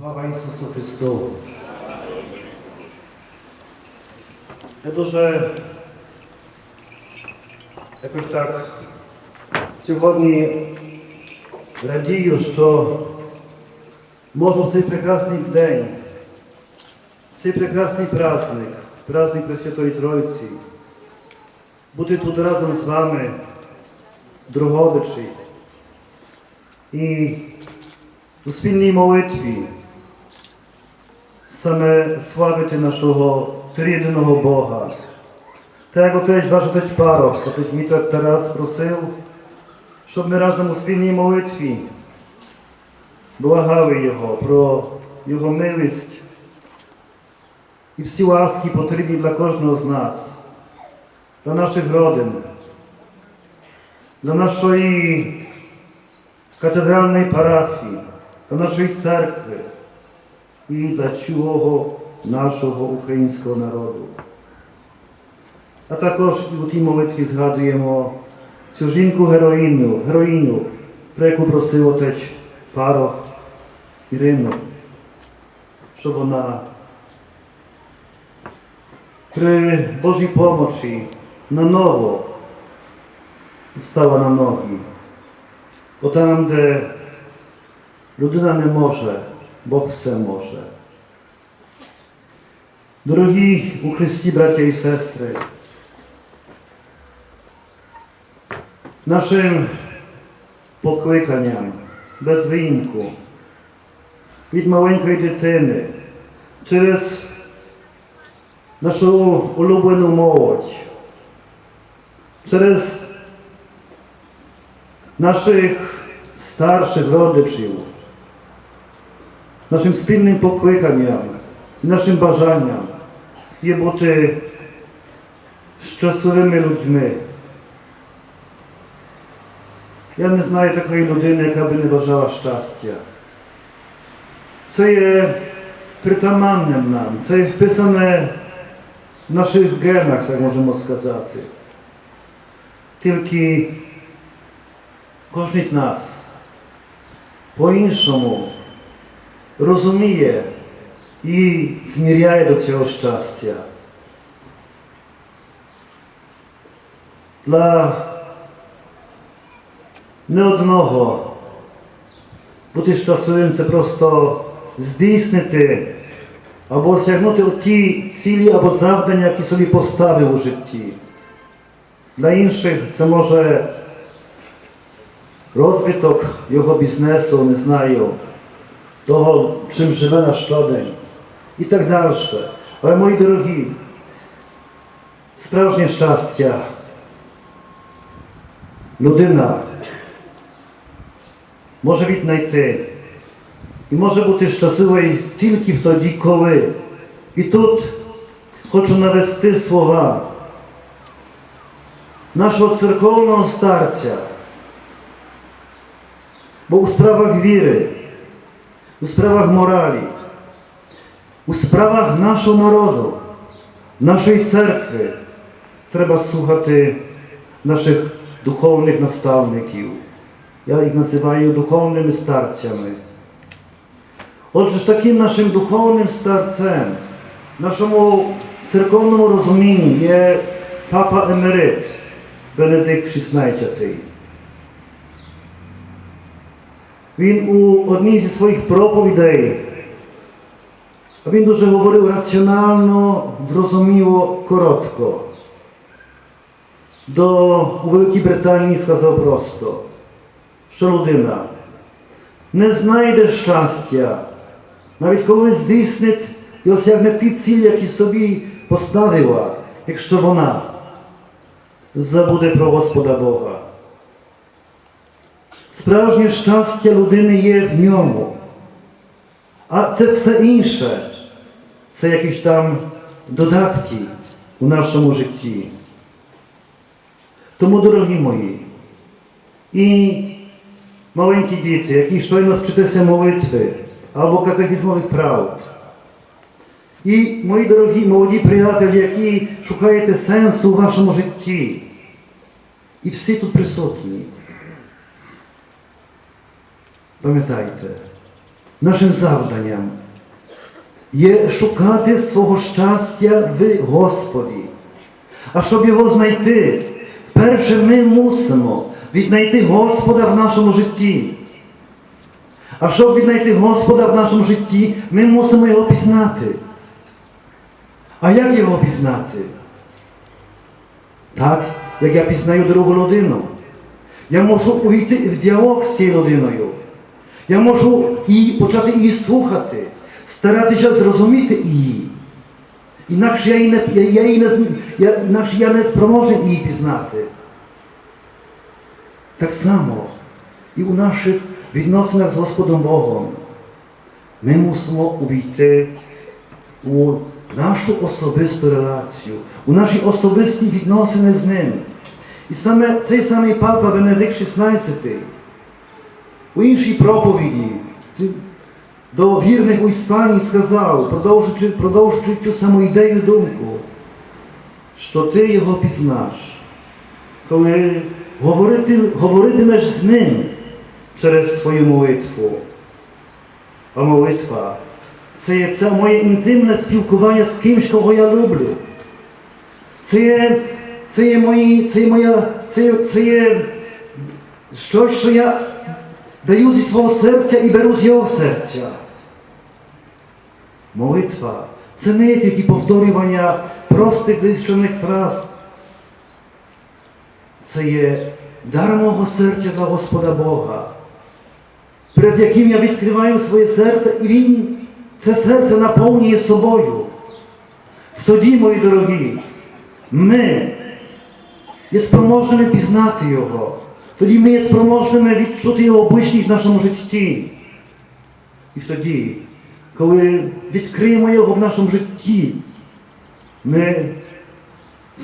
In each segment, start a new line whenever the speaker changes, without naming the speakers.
Слава Ісусу Христу! Я дуже якось так сьогодні радію, що можу цей прекрасний день, цей прекрасний праздник, праздник Пресвятої Тройці, бути тут разом з вами, друговичі, і у спільній молитві саме славити нашого трійного Бога. Так як отець ваш отець Парох, отець Мітр Тарас просив, щоб ми разом у спільній молитві благали Його про Його милість і всі ласки потрібні для кожного з нас, для наших родин, для нашої катедральної парафії, для нашої церкви і для цілого нашого українського народу. А також у тій молитві згадуємо цю жінку героїню, героїню, про яку просив отець Парох Ірину, щоб вона при Божій помочі наново стала на ноги. Бо там, де людина не може, Бог все може. Дорогі у Христі, браття і сестри, нашим покликанням без винку від маленької дитини через нашу улюблену молодь, через наших старших родичів, нашим спільним покликанням, і нашим бажанням є бути щасливими людьми. Я не знаю такої людини, яка би не бажала щастя. Це є притаманним нам, це є вписане в наших генах, так можемо сказати. Тільки кожен з нас по-іншому розуміє і зміряє до цього щастя. Для не одного бути щасливим це просто здійснити або осягнути ті цілі або завдання, які собі поставив у житті. Для інших це може розвиток його бізнесу, не знаю, того, чим живе на щодень і так далі. Але мої дорогі, справжнє щастя, людина може віднайти і може бути щасливою тільки тоді, коли. І тут хочу навести слова нашого церковного старця, бо у справах віри, у справах моралі, у справах нашого народу, нашої церкви треба слухати наших духовних наставників. Я їх називаю духовними старцями. Отже, таким нашим духовним старцем, в нашому церковному розумінні є папа Емерит Бенедикт XVI. Він у одній зі своїх проповідей, він дуже говорив раціонально, зрозуміло, коротко. До Великій Британії сказав просто, що людина не знайде щастя, навіть коли здійснить і осягне ті цілі, які собі поставила, якщо вона забуде про Господа Бога. Справжнє щастя людини є в ньому. А це все інше, це якісь там додатки у нашому житті. Тому, дорогі мої, і маленькі діти, які щойно вчитеся молитви або катехізмових прав. І мої дорогі молоді приятелі, які шукаєте сенсу у вашому житті. І всі тут присутні. Пам'ятайте, нашим завданням є шукати свого щастя в Господі. А щоб його знайти, перше ми мусимо віднайти Господа в нашому житті. А щоб віднайти Господа в нашому житті, ми мусимо його пізнати. А як його пізнати? Так, як я пізнаю другу людину. Я можу увійти в діалог з цією людиною. Я можу її, почати її слухати, старатися зрозуміти її. Інакше я не, я, я її не, я, інакше я не спроможен її пізнати. Так само і у наших відносинах з Господом Богом ми мусимо увійти у нашу особисту релацію, у наші особисті відносини з ним. І саме цей самий папа Венедикт XVI у іншій проповіді до вірних у Іспанії сказав, продовжуючи, продовжуючи цю саму ідею думку, що ти його пізнаш, коли говорити, говоритимеш з ним через свою молитву. А молитва це є це моє інтимне спілкування з кимсь, кого я люблю. Це є, це є, мої, це є моя, це, це є щось, що я даю зі свого серця і беру з його серця. Молитва це не є тільки повторювання простих вивчених фраз. Це є дар мого серця до Господа Бога, перед яким я відкриваю своє серце, і Він це серце наповнює собою. Тоді, мої дорогі, ми є спроможними пізнати Його. Тоді ми є спроможними відчути Його ближніх в нашому житті. І тоді, коли відкриємо Його в нашому житті, ми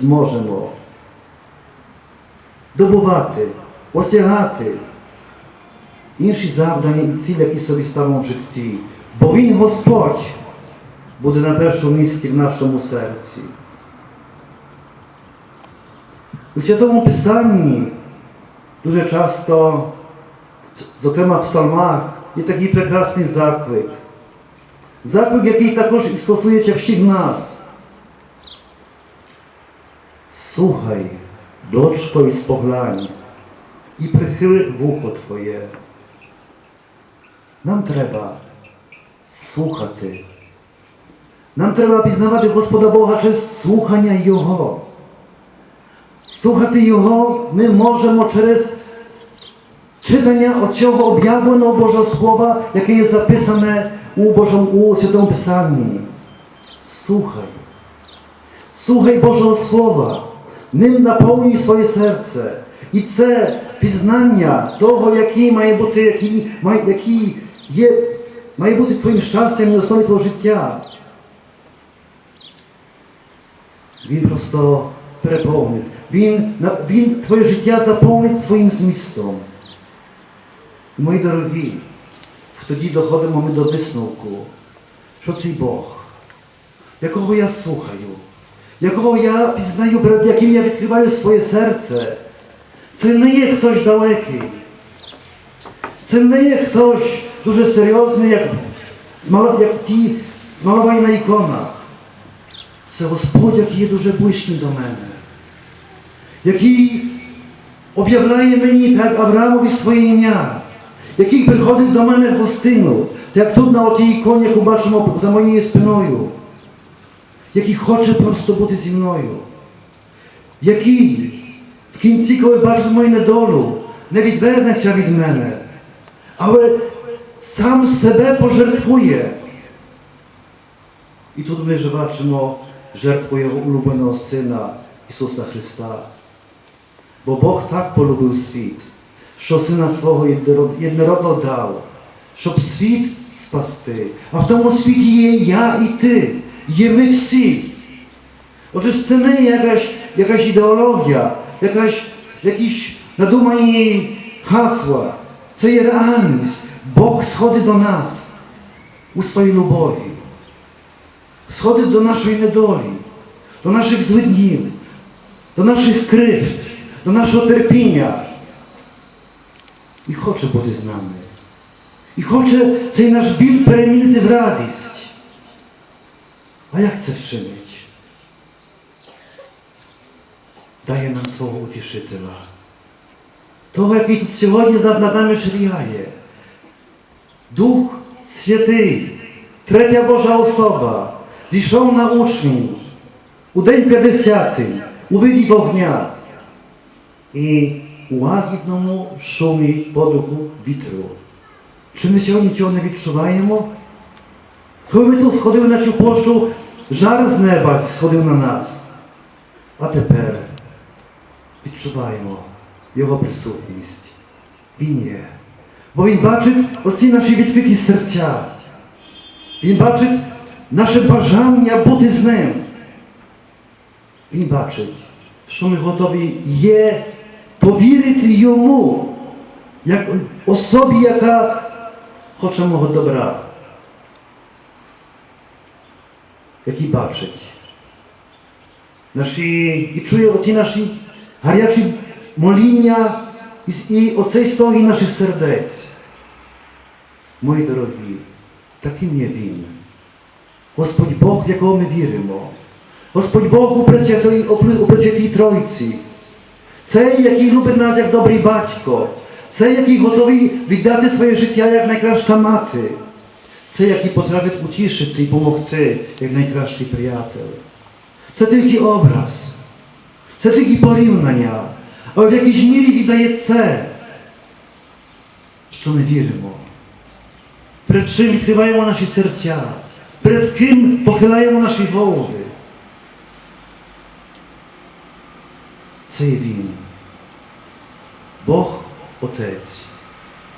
зможемо добувати, осягати інші завдання і цілі, які собі ставимо в житті. Бо Він Господь буде на першому місці в нашому серці. У Святому Писанні дуже часто, зокрема в псалмах, є такий прекрасний заклик. Заклик, який також стосується всіх нас. Słuchaj, дочко, і споглянь, і прихили вухо Твоє. Нам треба слухати. Нам треба пізнавати Господа Бога через слухання Його. Слухати Його ми можемо через читання оцього об'явленого Божого Слова, яке є записане у Божому у Святому Писанні. Слухай. Слухай Божого Слова, ним наповнюй своє серце. І це пізнання того, який має бути, який, має, який є, має бути твоїм щастям на основі твого життя. Він просто переповнить. Він, він твоє життя заповнить своїм змістом. Мої дорогі, тоді доходимо ми до висновку, що цей Бог, якого я слухаю, якого я пізнаю, перед яким я відкриваю своє серце, це не є хтось далекий. Це не є хтось дуже серйозний, як, як ті змаловані на іконах. Це Господь, який є дуже близький до мене, який об'являє мені, так Авраамові своє ім'я, який приходить до мене в гостину, як тут на отій іконі, яку бачимо за моєю спиною, який хоче просто бути зі мною, який в кінці, коли бачить мою недолю, не відвернеться від мене, але сам себе пожертвує. І тут ми вже бачимо жертву Його улюбленого Сина Ісуса Христа. Бо Бог так полюбив світ, що Сина свого єдинород- дав, щоб світ спасти. А в тому світі є я і ти, є ми всі. Отже, це не якась, якась ідеологія, якась, якісь надумані гасла. Це є реальність. Бог сходить до нас у своїй любові. Сходить до нашої недолі, до наших злиднів, до наших кривд, до нашого терпіння. І хоче бути з нами. і хоче цей наш біль перемінити в радість. А як це вчинить? Дає нам свого утішителя. Того, який тут сьогодні над, над нами ширяє. Дух Святий, третя Божа особа, зійшов на учнів у день 50 у виді вогня і у лагідному шумі подуху вітру. Чи ми сьогодні цього не відчуваємо? Коли ми тут входили на цю площу, жар з неба сходив на нас. А тепер відчуваємо Його присутність. Він є. Бо Він бачить оці наші відкриті серця. Він бачить наше бажання бути з ним. Він бачить, що ми готові є повірити йому, як особі, яка хоче мого добра. Який бачить. Наші, і чує оті наші гарячі моління і, оцей стоги наших сердець. Мої дорогі, таким є Він. Господь Бог, в якого ми віримо. Господь Бог у Пресвятій Тройці. Цей, який любить нас як добрий батько. Цей, який готовий віддати своє життя як найкраща мати. Це, який потрапить утішити і допомогти, як найкращий приятель. Це тільки образ. Це тільки порівняння. Але в якійсь мірі віддає це, що ми віримо. Перед чим відкриваємо наші серця, перед ким похиляємо наші голови. Це є Він. Бог Отець,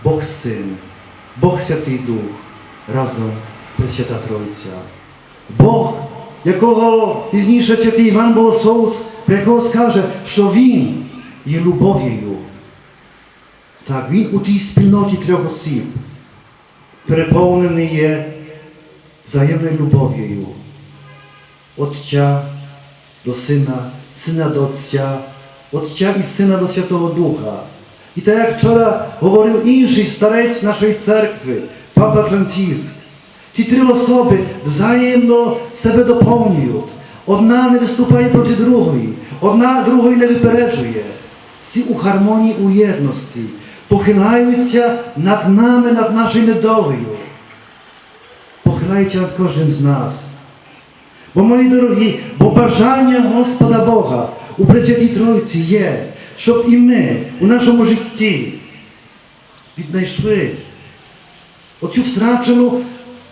Бог Син, Бог Святий Дух, разом Пресвята Тройця. Бог, якого пізніше святий Іван Богослов, про якого скаже, що Він є любов'ю. Так, Він у тій спільноті трьох осіб переповнений є взаємною любов'ю. Отця до Сина, Сина до Отця, Отця і Сина до Святого Духа. І так як вчора говорив інший старець нашої церкви, Папа Франциск, ті три особи взаємно себе доповнюють. Одна не виступає проти другої, одна другої не випереджує. Всі у гармонії, у єдності, похиляються над нами, над нашою недолею. Похиляються над кожним з нас. Бо, мої дорогі, бо бажання Господа Бога у Пресвятій Тройці є, щоб і ми у нашому житті віднайшли оцю втрачену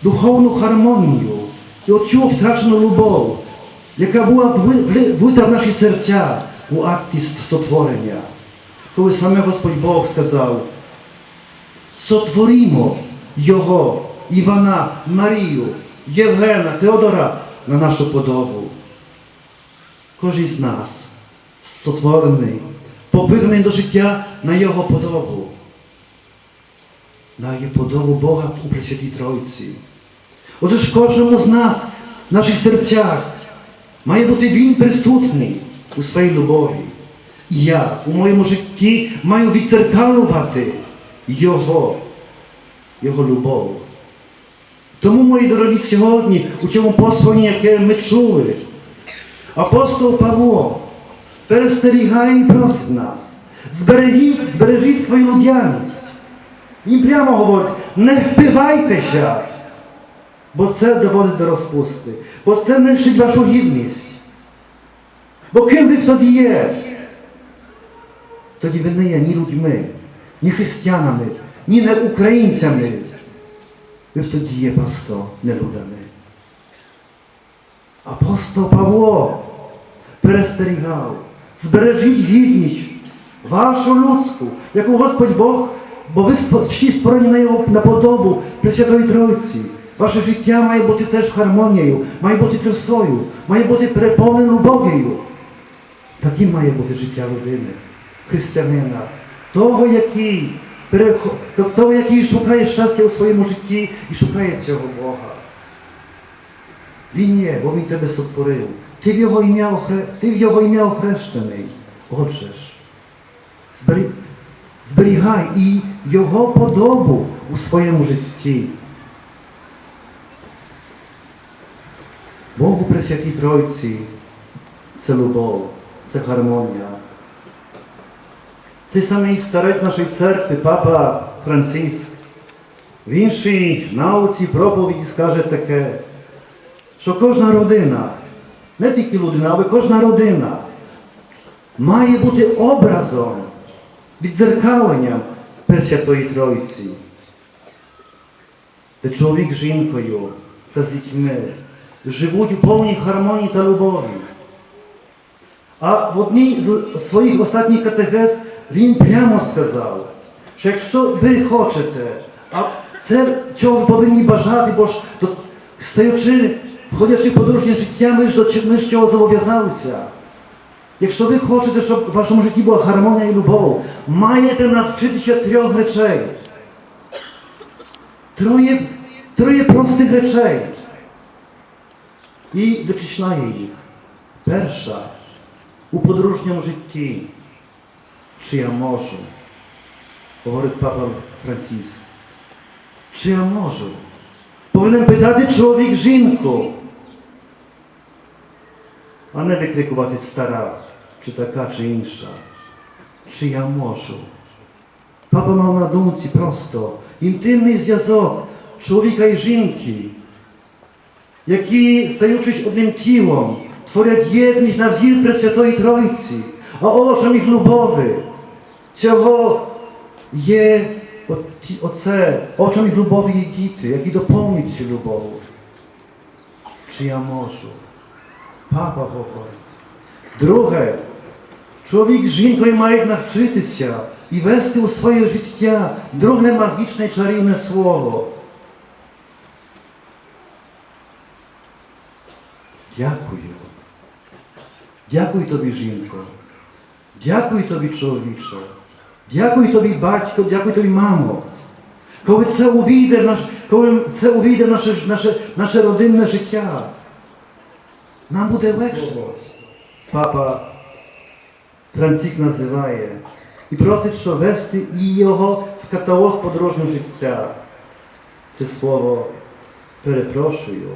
духовну гармонію і оцю втрачену любов, яка була влита в наші серця у акті сотворення. Коли саме Господь Бог сказав, сотворімо Його, Івана, Марію, Євгена, Теодора на нашу подобу. Кожен з нас сотворений, побивний до життя на Його подобу, на її подобу Бога у Пресвятій Тройці. Отже ж кожному з нас, в наших серцях, має бути Він присутній у своїй любові. І я у моєму житті маю відцеркалювати Його, Його любов. Тому, мої дорогі, сьогодні, у цьому посланні, яке ми чули, апостол Павло перестерігає і просить нас, збережіть, збережіть свою людяність. Він прямо говорить, не впивайтеся, бо це доводить до розпусти, бо це нищить вашу гідність. Бо ким ви тоді є? Тоді ви не є ні людьми, ні християнами, ні не українцями. Ви тоді є просто нелюдами. Апостол Павло перестерігав, збережіть гідність вашу людську, яку Господь Бог, бо ви всі створені на його на подобу Пресвятої Тройці. Ваше життя має бути теж гармонією, має бути красою, має бути переповненою любов'ю. Таким має бути життя людини, християнина, того, який перехо- того, який шукає щастя у своєму житті і шукає цього Бога. Він є, бо Він тебе сотворив. Ти в Його ім'я, охре... В Його ім'я охрещений. Збери... зберігай і Його подобу у своєму житті. Богу Пресвятій Тройці це любов, це гармонія. Цей самий старець нашої церкви, папа Франциск, в іншій науці проповіді скаже таке, що кожна родина, не тільки людина, але кожна родина має бути образом, відзеркаленням Пресвятої Тройці, де чоловік з жінкою та з дітьми живуть у повній гармонії та любові. А в одній з своїх останніх катехез він прямо сказав, що якщо ви хочете, а це чого ви повинні бажати, бо ж до- стаючи, входячи в подружнє життя, ми ж до чи- ми ж чого зобов'язалися. Якщо ви хочете, щоб в вашому житті була гармонія і любов, маєте навчитися трьох речей. Троє, троє простих речей. І вичисляє їх. Перша у подружньому житті. Чи я можу? Говорить папа Франциск. Чи я можу? Повинен питати чоловік жінку, а не викрикувати стара, чи така, чи інша. Чи я можу? Папа мав на думці просто інтимний зв'язок чоловіка і жінки, які, стаючись одним тілом, творять єдність на взір Пресвятої Тройці, а овочем їх любові. Цього є от- ті- оце, овочем їх любові є діти, які доповнюють цю любов. Чи я можу? Папа говорить. Друге, чоловік з жінкою мають навчитися і вести у своє життя друге магічне чарівне слово. Дякую. Дякую тобі, жінко. Дякую тобі, чоловіче. Дякую тобі, батько, дякую тобі, мамо. Коли це увійде коли це увійде наше, наше, наше родинне життя, нам буде легше. Папа Франциск називає і просить, що вести і його в каталог подорожнього життя. Це слово перепрошую.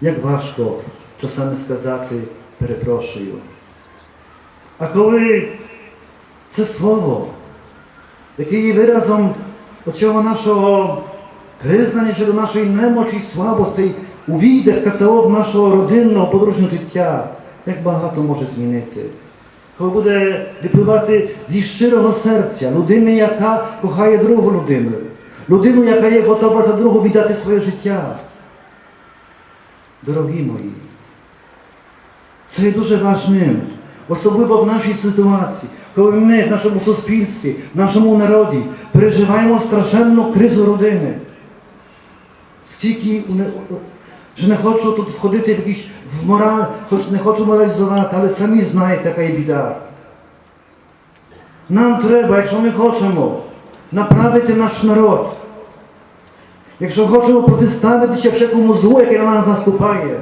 Як важко часами сказати перепрошую. А коли це слово, яке є виразом оцього нашого признання щодо нашої немочі слабостей, увійде в каталог нашого родинного подружнього життя, як багато може змінити. Коли буде випливати зі щирого серця людини, яка кохає другу людину, людину, яка є готова за другу віддати своє життя. Дорогі мої, це є дуже важним, особливо в нашій ситуації, коли ми в нашому суспільстві, в нашому народі переживаємо страшенну кризу родини. Стільки вже не хочу тут входити в якісь в мораль, хоч не хочу моралізувати, але самі знаєте, яка є біда. Нам треба, якщо ми хочемо направити наш народ, якщо хочемо протиставитися всякому злу, яке на нас наступає,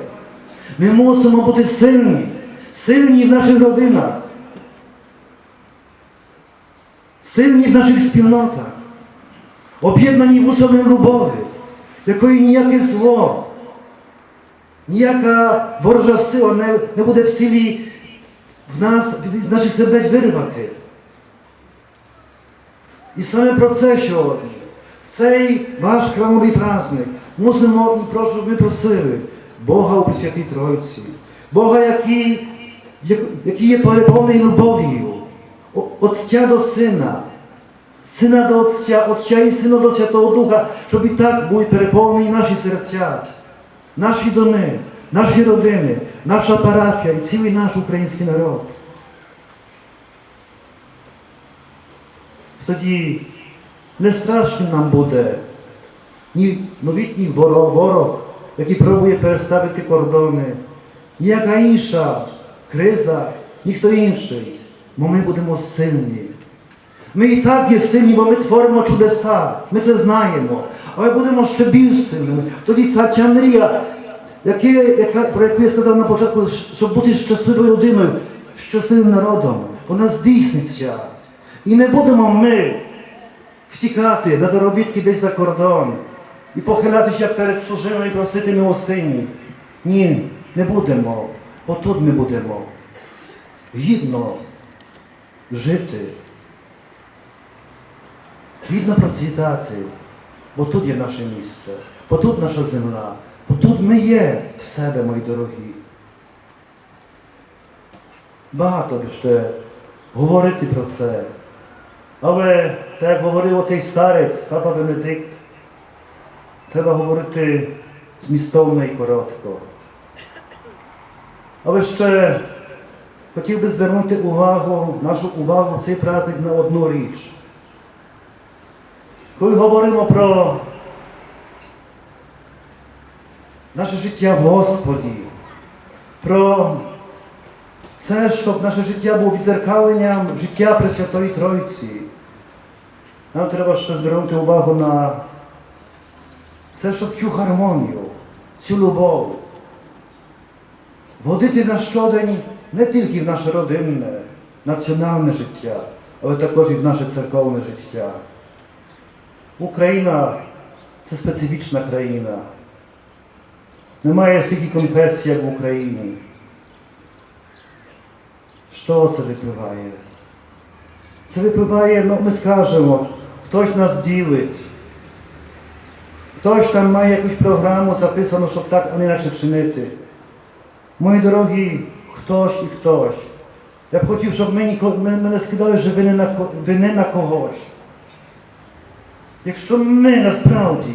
ми мусимо бути сильні, сильні в наших родинах, сильні в наших спільнотах, об'єднані в усобі любові, якої ніяке зло, ніяка ворожа сила не, не буде в силі в нас, з наших сердець вирвати. І саме про це сьогодні, в цей ваш храмовий праздник, мусимо і прошу, щоб ми просили Бога у Пресвятій Тройці, Бога, який, який є переповнений любов'ю, Отця до Сина, Сина до Отця, Отця і Сина до Святого Духа, щоб і так були переповнені наші серця, наші доми, наші родини, наша парафія і цілий наш український народ. Тоді не страшно нам буде ні новітній ворог, ворог, який пробує переставити кордони, ніяка інша криза, ніхто інший, бо ми будемо сильні. Ми і так є сильні, бо ми творимо чудеса, ми це знаємо, але будемо ще більш сильними. Тоді ця ця мрія, яке, яка, про яку я сказав на початку, щоб бути щасливою людиною, щасливим народом, вона здійсниться. І не будемо ми втікати на заробітки десь за кордон і похилятися перед чужими і просити милостині. Ні, не будемо, бо тут ми будемо гідно жити, гідно процвітати, бо тут є наше місце, бо тут наша земля, бо тут ми є в себе, мої дорогі. Багато ще говорити про це. Але, так як говорив оцей старець, папа Бенедикт, треба говорити змістовно і коротко. Але ще хотів би звернути увагу, нашу увагу в цей праздник на одну річ. Коли говоримо про наше життя в Господі, про це, щоб наше життя було відзеркаленням життя Пресвятої Тройці. Нам треба ще звернути увагу на це, щоб цю гармонію, цю любов вводити на щодень не тільки в наше родинне, національне життя, але також і в наше церковне життя. Україна це специфічна країна. Немає стільки конфесій, як в Україні. Що це випливає? Це випливає, ну ми скажемо, хтось нас ділить. Хтось там має якусь програму записану, щоб так, а не інакше вчинити. Мої дорогі, хтось і хтось. Я б хотів, щоб ми, ми, ми не скидали вже вини на, вини на когось. Якщо ми насправді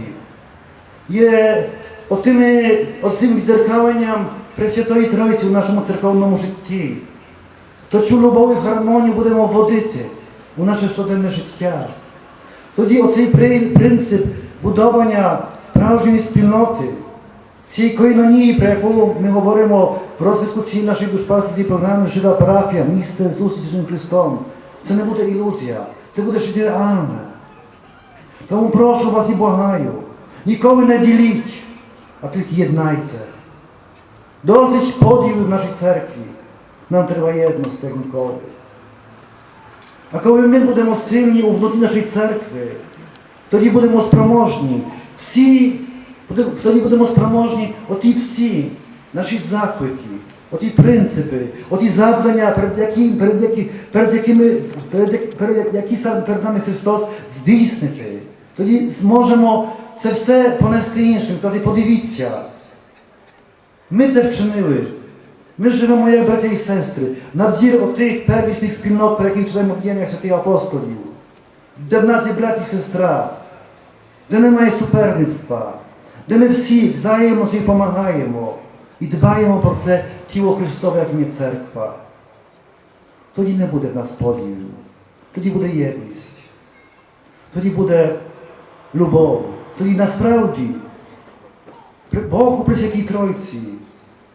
є отими, отим відзеркаленням Пресвятої Тройці у нашому церковному житті, то цю любов і гармонію будемо вводити у наше щоденне життя. Тоді оцей принцип будовання справжньої спільноти, цієї койнонії, про яку ми говоримо в розвитку цієї нашої душпастерської програми Жива парафія, місце з Живим Христом, це не буде ілюзія, це буде щось реальне. Тому прошу вас і благаю, ніколи не діліть, а тільки єднайте. Досить поділів в нашій церкві. Нам треба єдність, як ніколи. А коли ми будемо сильні у внутрі нашої церкви, тоді будемо спроможні всі, тоді будемо спроможні оті всі наші заклики, оті принципи, оті завдання, перед, яким, перед, які, перед якими перед, перед, які сам перед нами Христос здійснити. Тоді зможемо це все понести іншим. Тоді подивіться, ми це вчинили. Ми живемо, як браття і сестри, на взір отих первісних спільнот, про яких читаємо в святих апостолів, де в нас є брат і сестра, де немає суперництва, де ми всі взаємно собі допомагаємо і дбаємо про це тіло Христове, як є церква. Тоді не буде в нас поділу, тоді буде єдність, тоді буде любов, тоді насправді Бог у Пресвятій Тройці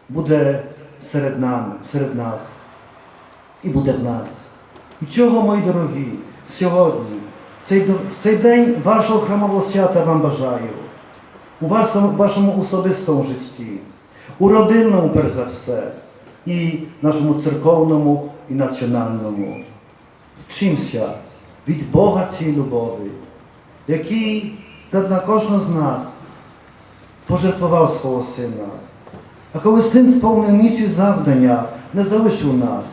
буде серед нами, серед нас і буде в нас. І чого, мої дорогі, сьогодні, в цей, в цей день вашого храмового свята вам бажаю, у вашому, вашому особистому житті, у родинному, перш за все, і нашому церковному і національному. Вчимося від Бога цієї любові, який для кожного з нас пожертвував свого сина. А коли син сповнив місію завдання, не залишив нас,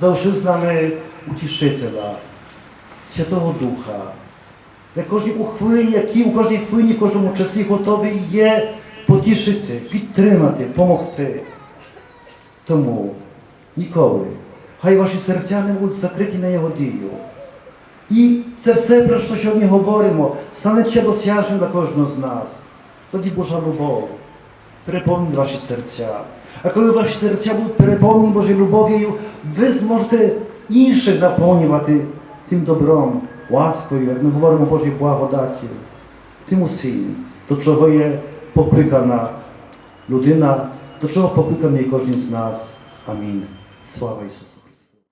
залишив з нами утішителя, Святого Духа, де кожній у хвилині, який у кожній хвилині, в кожному часі готовий є потішити, підтримати, помогти. Тому ніколи, хай ваші серця не будуть закриті на його дію. І це все, про що сьогодні говоримо, станеться досяжним для кожного з нас. Тоді Божа любов переповнить ваші серця. А коли ваші серця будуть переповнені Божою любов'ю, ви зможете інших наповнювати тим добром, ласкою, як ми говоримо Божій благодаті, тим усім, до чого є покликана людина, до чого покликаний кожен з нас. Амінь. Слава Ісусу!